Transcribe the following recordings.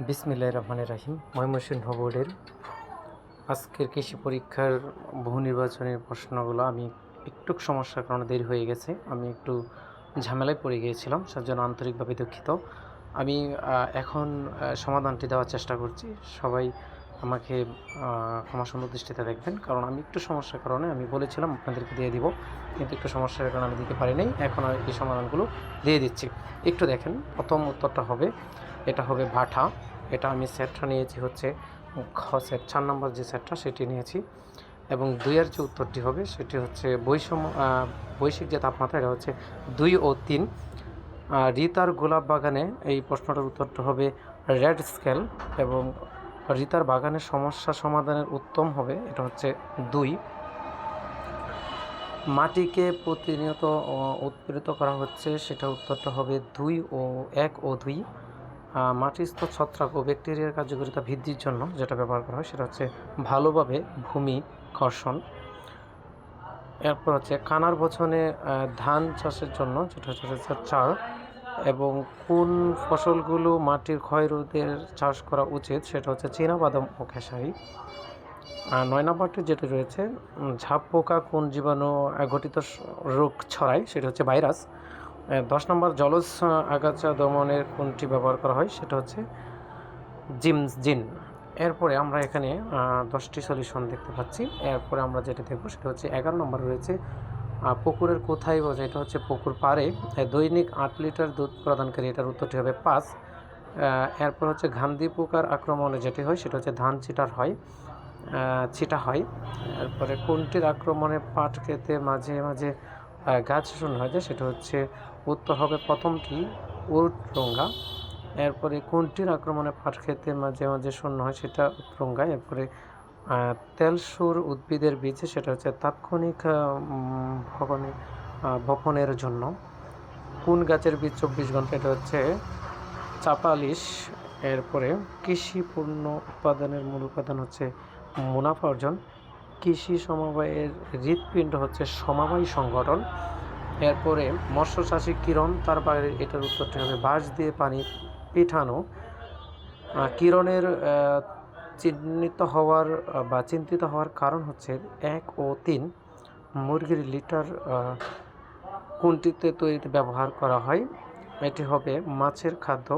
বিসমিল্লাহ রহমান রাহিম। ময়মনসিংহ বোর্ডের আজকের কৃষি পরীক্ষার বহু নির্বাচনের প্রশ্নগুলো আমি একটু সমস্যার কারণে দেরি হয়ে গেছে। আমি একটু ঝামেলায় পড়ে গিয়েছিলাম সের জন্য আন্তরিকভাবে দুঃখিত। আমি এখন সমাধানটি দেওয়ার চেষ্টা করছি। সবাই আমাকে আহ, ক্ষমা সুন্দর দৃষ্টিতে দেখবেন। কারণ আমি একটু সমস্যার কারণে আমি বলেছিলাম আপনাদেরকে দিয়ে দিব। কিন্তু একটু সমস্যার কারণে আমি দিতে পারি এখন আমি এই সমাধানগুলো দিয়ে দিচ্ছি। একটু দেখেন প্রথম উত্তরটা হবে এটা হবে ভাটা এটা আমি সেটটা নিয়েছি হচ্ছে খ সেট চার নম্বর যে সেটটা সেটি নিয়েছি। এবং দুইয়ের যে উত্তরটি হবে সেটি হচ্ছে বৈষম্য আহ, বৈশ্বিক যে তাপমাত্রা এটা হচ্ছে দুই ও তিন। রিতার গোলাপ বাগানে এই প্রশ্নটার উত্তরটা হবে রেড স্কেল এবং রিতার বাগানের সমস্যা সমাধানের উত্তম হবে এটা হচ্ছে দুই। মাটিকে প্রতিনিয়ত উৎপীড়িত করা হচ্ছে সেটা উত্তরটা হবে দুই ও এক ও দুই। আহ, মাটিস্থ ছত্রাক ও ব্যাকটেরিয়ার কার্যকারিতা বৃদ্ধির জন্য যেটা ব্যবহার করা হয় সেটা হচ্ছে ভালোভাবে ভূমি ঘর্ষণ। এরপর হচ্ছে কানার বছনে ধান চাষের জন্য যেটা হচ্ছে চার এবং কোন ফসলগুলো মাটির ক্ষয় রোধের চাষ করা উচিত সেটা হচ্ছে চীনাবাদাম ও খেসারি। আর নয় নম্বরটি যেটা রয়েছে ঝাপ পোকা কোন জীবাণু ঘটিত রোগ ছড়ায় সেটা হচ্ছে ভাইরাস। দশ নম্বর জলজ আগাছা দমনের কোনটি ব্যবহার করা হয়? সেটা হচ্ছে জিমস জিন এরপরে আমরা এখানে দশটি সলিউশন দেখতে পাচ্ছি। এরপরে আমরা যেটা দেখব সেটা হচ্ছে এগারো নম্বর রয়েছে পুকুরের কোথায় বোঝা এটা হচ্ছে পুকুর পাড়ে। দৈনিক আট লিটার দুধ প্রদানকারী, এটার উত্তরটি হবে পাঁচ। এরপর হচ্ছে গান্ধী পোকার আক্রমণে যেটি হয়, সেটা হচ্ছে ধান চিটার হয় ছিটা হয়। এরপরে কোনটির আক্রমণে পাট খেতে মাঝে মাঝে গাছ হয়ে যায় সেটা হচ্ছে উত্তর হবে প্রথমটি উটরঙ্গা এরপরে কোনটির আক্রমণে পাট খেতে মাঝে মাঝে শূন্য হয় সেটা উত্তরঙ্গা। এরপরে তেলসুর উদ্ভিদের বীজ সেটা হচ্ছে তাৎক্ষণিক ভবনে বপনের জন্য। কোন গাছের বীজ চব্বিশ ঘণ্টা? এটা হচ্ছে চাপালিশ। এরপরে কৃষি পণ্য উৎপাদনের মূল উপাদান হচ্ছে মুনাফা অর্জন। কৃষি সমবায়ের হৃৎপিণ্ড হচ্ছে সমবায় সংগঠন। এরপরে মৎস্য চাষী কিরণ, তার বাইরে এটার উত্তরটি হবে বাঁশ দিয়ে পানি পিঠানো। কিরণের চিহ্নিত হওয়ার বা চিন্তিত হওয়ার কারণ হচ্ছে এক ও তিন মুরগির লিটার কোনটিতে তৈরিতে ব্যবহার করা হয়। এটি হবে মাছের খাদ্য।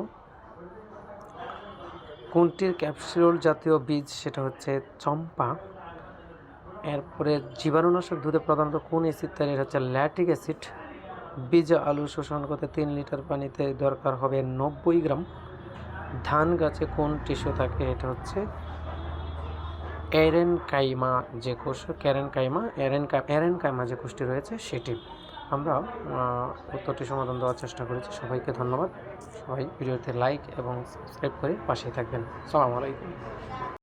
কোনটির ক্যাপসুল জাতীয় বীজ, সেটা হচ্ছে চম্পা। এরপরে জীবাণুনাশক দুধে প্রধানত কোন অ্যাসিড তৈরি হচ্ছে ল্যাটিক অ্যাসিড? বীজ, আলু, শোষণ করতে তিন লিটার পানিতে দরকার হবে নব্বই গ্রাম। ধান গাছে কোন টিস্যু থাকে? এটা হচ্ছে এরেন কাইমা যে কোষ ক্যারেন কাইমা এরেন এরেন কাইমা যে কোষটি রয়েছে সেটি। আমরা উত্তরটি সমাধান দেওয়ার চেষ্টা করেছি। সবাইকে ধন্যবাদ। সবাই ভিডিওতে লাইক এবং সাবস্ক্রাইব করে পাশেই থাকবেন। সালামু আলাইকুম।